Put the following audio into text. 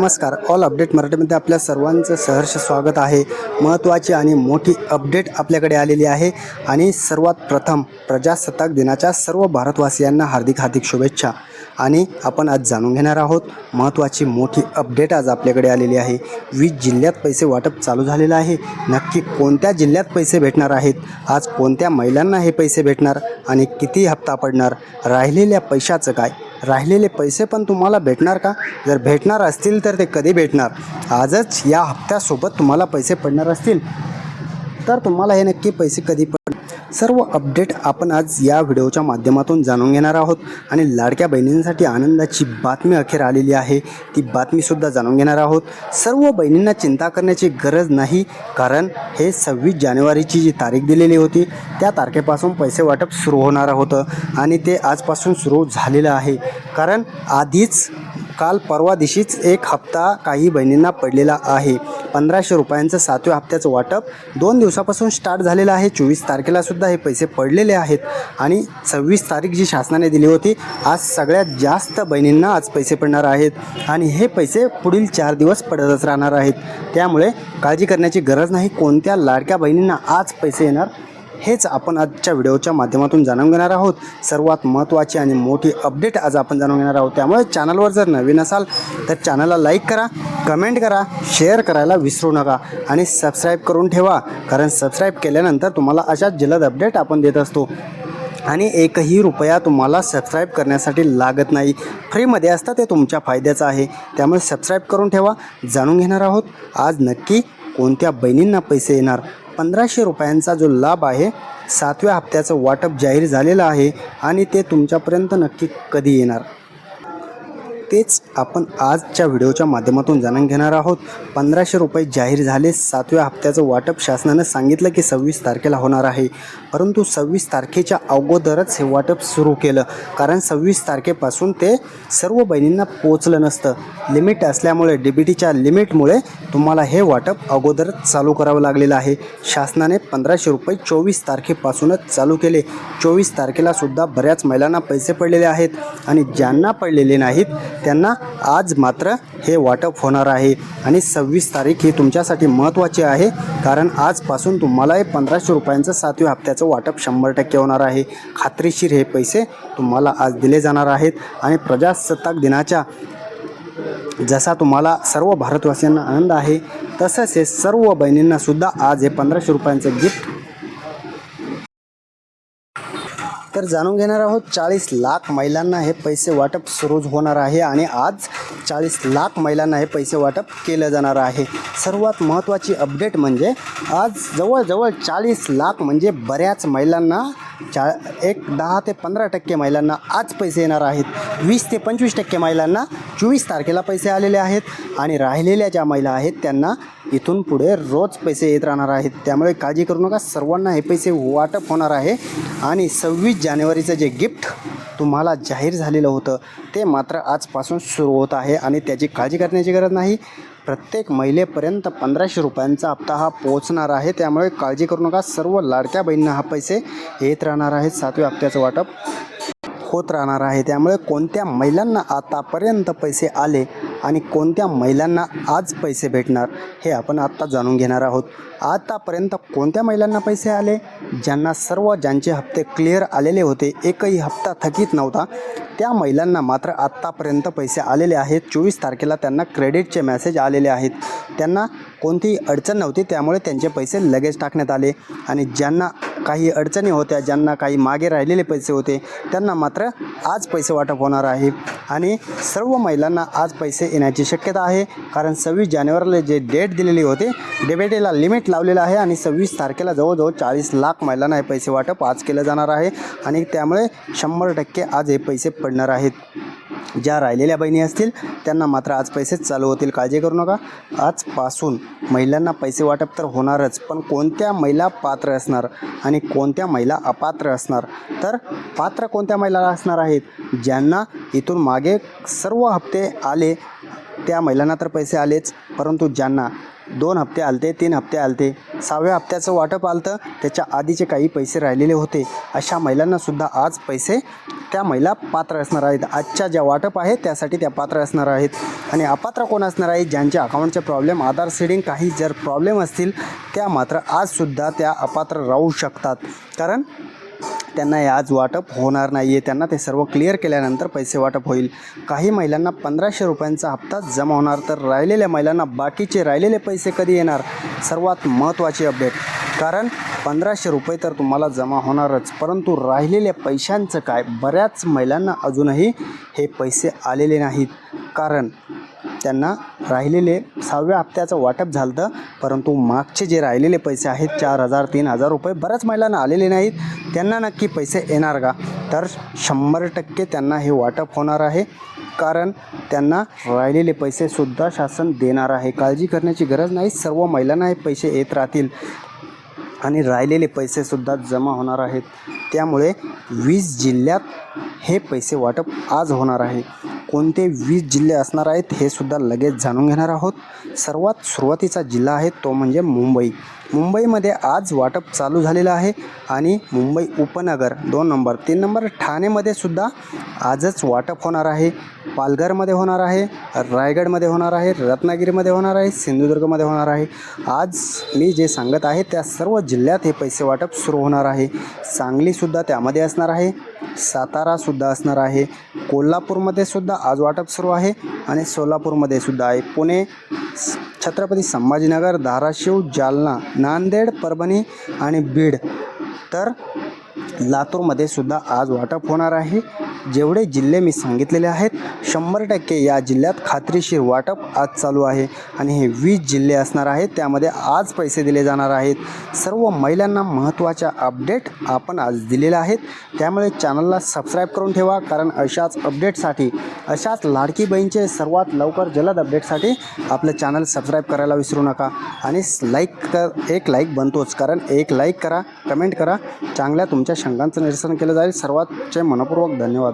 नमस्कार. All update मराठीमध्ये आपल्या सर्वांचं सहर्ष स्वागत आहे. महत्त्वाची आणि मोठी अपडेट आपल्याकडे आलेली आहे. आणि सर्वात प्रथम प्रजासत्ताक दिनाच्या सर्व भारतवासियांना हार्दिक हार्दिक शुभेच्छा. आणि आपण आज जाणून घेणार आहोत महत्त्वाची मोठी अपडेट आज आपल्याकडे आलेली आहे. वीस जिल्ह्यात पैसे वाटप चालू झालेलं आहे. नक्की कोणत्या जिल्ह्यात पैसे भेटणार आहेत? आज कोणत्या महिलांना हे पैसे भेटणार? आणि किती हप्ता पडणार? राहिलेल्या पैशाचं काय? राहिलेले पैसे पण तुम्हाला भेटणार का? जर भेटणार असतील तर ते कधी भेटणार? आजच या हप्त्यासोबत तुम्हाला पैसे पडणार असतील. तर तुम्हाला हे नक्की पैसे कधी पड सर्व अपडेट आपण आज या व्हिडिओच्या माध्यमातून जाणून घेणार आहोत. आणि लाडक्या बहिणींसाठी आनंदाची बातमी अखेर आलेली आहे. ती बातमीसुद्धा जाणून घेणार आहोत. सर्व बहिणींना चिंता करण्याची गरज नाही कारण हे सव्वीस जानेवारीची जी तारीख दिलेली होती त्या तारखेपासून पैसे वाटप सुरू होणार होतं. आणि ते आजपासून सुरू झालेलं आहे. कारण आधीच काल परवा दिवशीच एक हप्ता काही बहिणींना पडलेला आहे. पंधराशे रुपयांचं सातव्या हप्त्याचं वाटप दोन दिवसापासून स्टार्ट झालेलं आहे. चोवीस तारखेला सुद्धा हे पैसे पडलेले आहेत आणि सव्वीस तारीख जी शासनाने दिली होती आज सगळ्यात जास्त बहिणींना आज पैसे पडणार आहेत आणि हे पैसे पुढील चार दिवस पडतच राहणार आहेत. त्यामुळे काळजी करण्याची गरज नाही. कोणत्या लाडक्या बहिणींना आज पैसे येणार हेच आपण आजच्या व्हिडिओच्या माध्यमातून जाणून घेणार आहोत. सर्वात महत्त्वाची आणि मोठी अपडेट आज आपण जाणून घेणार आहोत. त्यामुळे चॅनलवर जर नवीन असाल तर चॅनलला लाईक करा कमेंट करा शेअर करायला विसरू नका आणि सबस्क्राईब करून ठेवा. कारण सबस्क्राईब केल्यानंतर तुम्हाला अशाच जलद अपडेट आपण देत असतो. आणि एकही रुपया तुम्हाला सबस्क्राईब करण्यासाठी लागत नाही. फ्रीमध्ये असतं ते तुमच्या फायद्याचं आहे. त्यामुळे सबस्क्राईब करून ठेवा. जाणून घेणार आहोत. आज नक्की कोणत्या बहिणींना पैसे येणार? पंधराशे रुपयांचा जो लाभ आहे सातव्या हप्त्याचं वाटप जाहीर झालेलं आहे आणि ते तुमच्यापर्यंत नक्की कधी येणार? तेच आपण आजच्या व्हिडिओच्या माध्यमातून जाणून घेणार आहोत. पंधराशे रुपये जाहीर झाले. सातव्या हप्त्याचं वाटप शासनानं सांगितलं की सव्वीस तारखेला होणार आहे. परंतु सव्वीस तारखेच्या अगोदरच हे वाटप सुरू केलं. कारण सव्वीस तारखेपासून ते सर्व बहिणींना पोचलं नसतं. लिमिट असल्यामुळे डी बी टीच्या लिमिटमुळे तुम्हाला हे वाटप अगोदरच चालू करावं लागलेलं आहे. शासनाने पंधराशे रुपये चोवीस तारखेपासूनच चालू केले. चोवीस तारखेला सुद्धा बऱ्याच महिलांना पैसे पडलेले आहेत. आणि ज्यांना पडलेले नाहीत त्यांना आज मात्र हे वाटप होणार आहे. आणि सव्वीस तारीख ही तुमच्यासाठी महत्त्वाची आहे कारण आजपासून तुम्हाला हे पंधराशे रुपयांचं सातव्या हप्त्याचं वाटप शंभर टक्के होणार आहे. खात्रीशीर हे पैसे तुम्हाला आज दिले जाणार आहेत. आणि प्रजासत्ताक दिनाच्या जसा तुम्हाला सर्व भारतवासियांना आनंद आहे तसंच हे सर्व बहिणींनासुद्धा आज हे पंधराशे रुपयांचं गिफ्ट तर जाणून घेणार आहोत चाळीस लाख महिलांना हे पैसे वाटप सुरू होणार आहे आणि आज चाळीस लाख महिलांना हे पैसे वाटप केलं जाणार आहे. सर्वात महत्त्वाची अपडेट म्हणजे आज जवळजवळ चाळीस लाख म्हणजे बऱ्याच महिलांना चा एक दहा ते पंधरा टक्के महिलांना आज पैसे येणार आहेत. वीस ते पंचवीस टक्के महिलांना चोवीस तारखेला पैसे आलेले आहेत आणि राहिलेल्या ज्या महिला आहेत त्यांना इथून पुढे रोज पैसे येत राहणार आहेत. त्यामुळे काळजी करू नका. सर्वांना हे पैसे वाटप होणार आहे. आणि सव्वीस जानेवारीचं जे गिफ्ट तुम्हाला जाहीर झालेलं होतं ते मात्र आजपासून सुरू होत आहे आणि त्याची काळजी करण्याची गरज नाही. प्रत्येक महिलेपर्यंत पंधराशे रुपयांचा हप्ता हा पोहोचणार आहे. त्यामुळे काळजी करू नका. सर्व लाडक्या बहिणींना हा पैसे येत राहणार आहेत. सातव्या हप्त्याचं वाटप होत राहणार आहे. त्यामुळे कोणत्या महिलांना आतापर्यंत पैसे आले आणि कोणत्या महिलांना आज पैसे भेटणार हे आपण आत्ता जाणून घेणार आहोत. आतापर्यंत कोणत्या महिलांना पैसे आले? ज्यांना सर्व ज्यांचे हप्ते क्लिअर आलेले होते एकही हप्ता थकीत नव्हता त्या महिलांना मात्र आत्तापर्यंत पैसे आलेले आहेत. चोवीस तारखेला त्यांना क्रेडिटचे मेसेज आलेले आहेत. त्यांना कोणतीही अडचण नव्हती त्यामुळे त्यांचे पैसे लगेच टाकण्यात आले. आणि ज्यांना काही अडचणी होत्या ज्यांना काही मागे राहिलेले पैसे होते त्यांना मात्र आज पैसे वाटप होणार आहे. आणि सर्व महिलांना आज पैसे येण्याची शक्यता आहे. कारण सव्वीस जानेवारीला जे डेट दिलेली होती डेबेटेला लिमिट लावलेलं आहे आणि सव्वीस तारखेला जवळजवळ चाळीस लाख महिलांना हे पैसे वाटप आज केलं जाणार आहे. आणि त्यामुळे शंभर टक्के आज हे पैसे पडणार आहेत. ज्या राहिलेल्या बहिणी असतील त्यांना मात्र आज पैसेच चालू होतील. काळजी करू नका. आजपासून महिलांना पैसे वाटप तर होणारच पण कोणत्या महिला पात्र असणार आणि कोणत्या महिला अपात्र असणार? तर पात्र कोणत्या महिला असणार आहेत? ज्यांना इथून मागे सर्व हप्ते आले त्या महिलांना तर पैसे आलेच परंतु ज्यांना दोन हप्ते आलते तीन हप्ते आलते सहाव्या हप्त्याचं वाटप आलतं त्याच्या आधीचे काही पैसे राहिलेले होते. अशा महिलांनासुद्धा आज पैसे त्या महिला पात्र असणार आहेत. आजच्या ज्या वाटप आहे त्यासाठी त्या पात्र असणार आहेत. आणि अपात्र कोण असणार आहे? ज्यांच्या अकाउंटचे प्रॉब्लेम आधार सीडिंग काही जर प्रॉब्लेम असतील त्या मात्र आजसुद्धा त्या अपात्र राहू शकतात. कारण त्यांना आज वाटप होणार नाही आहे त्यांना ते सर्व क्लिअर केल्यानंतर पैसे वाटप होईल. काही महिलांना पंधराशे रुपयांचा हप्ता जमा होणार तर राहिलेल्या महिलांना बाकीचे राहिलेले पैसे कधी येणार? सर्वात महत्त्वाची अपडेट कारण पंधराशे रुपये तर तुम्हाला जमा होणारच परंतु राहिलेल्या पैशांचं काय? बऱ्याच महिलांना अजूनही हे पैसे आलेले नाहीत. कारण त्यांना राहिलेले सहाव्या हप्त्याचं वाटप झालं होतं परंतु मागचे जे राहिलेले पैसे आहेत चार हजार तीन हजार रुपये बऱ्याच महिलांना आलेले नाहीत. त्यांना नक्की पैसे येणार का? तर शंभर टक्के त्यांना हे वाटप होणार आहे कारण त्यांना राहिलेले पैसेसुद्धा शासन देणार आहे. काळजी करण्याची गरज नाही सर्व महिलांना हे पैसे येत राहतील आणि राहिलेले पैसेसुद्धा जमा होणार आहेत. त्यामुळे वीस जिल्ह्यात हे पैसे वाटप आज होणार आहे. कोणते वीस जिल्हे असणार आहेत हे सुद्धा लगेच जाणून घेणार आहोत. सर्वात सुरुवातीचा जिल्हा आहे तो म्हणजे मुंबई. मुंबईमध्ये आज वाटप चालू झालेलं आहे आणि मुंबई उपनगर दोन नंबर तीन नंबर ठाणेमध्ये सुद्धा आजच वाटप होणार आहे. पालघरमध्ये होणार आहे रायगडमध्ये होणार आहे रत्नागिरीमध्ये होणार आहे सिंधुदुर्गमध्ये होणार आहे. आज मी जे सांगत आहे त्या सर्व जिल्ह्यात हे पैसे वाटप सुरू होणार आहे. सांगलीसुद्धा त्यामध्ये असणार आहे सातारासुद्धा असणार आहे कोल्हापूरमध्ये सुद्धा आज वाटप सुरू आहे आणि सोलापूरमध्ये सुद्धा आहे. पुणे छत्रपती संभाजीनगर धाराशिव जालना नांदेड परभणी आणि बीड. तर लातूरमध्ये सुद्धा आज वाटप होणार आहे. जेवढे जिल्हे मी सांगितलेले आहेत शंभर टक्के या जिल्ह्यात खात्रीशीर वाटप आज चालू आहे. आणि हे वीस जिल्हे असणार आहेत त्यामध्ये आज पैसे दिले जाणार आहेत. सर्व महिलांना महत्त्वाच्या अपडेट आपण आज दिलेल्या आहेत. त्यामुळे चॅनलला सबस्क्राईब करून ठेवा कारण अशाच अपडेटसाठी अशाच लाडकी बहीणचे सर्वात लवकर जलद अपडेटसाठी आपलं चॅनल सबस्क्राईब करायला विसरू नका. आणि लाईक कर एक लाईक बनतोच कारण एक लाईक करा कमेंट करा. चांगल्या तुमच्या शंकांचं निरसन केलं जाईल. सर्वातचे मनपूर्वक धन्यवाद.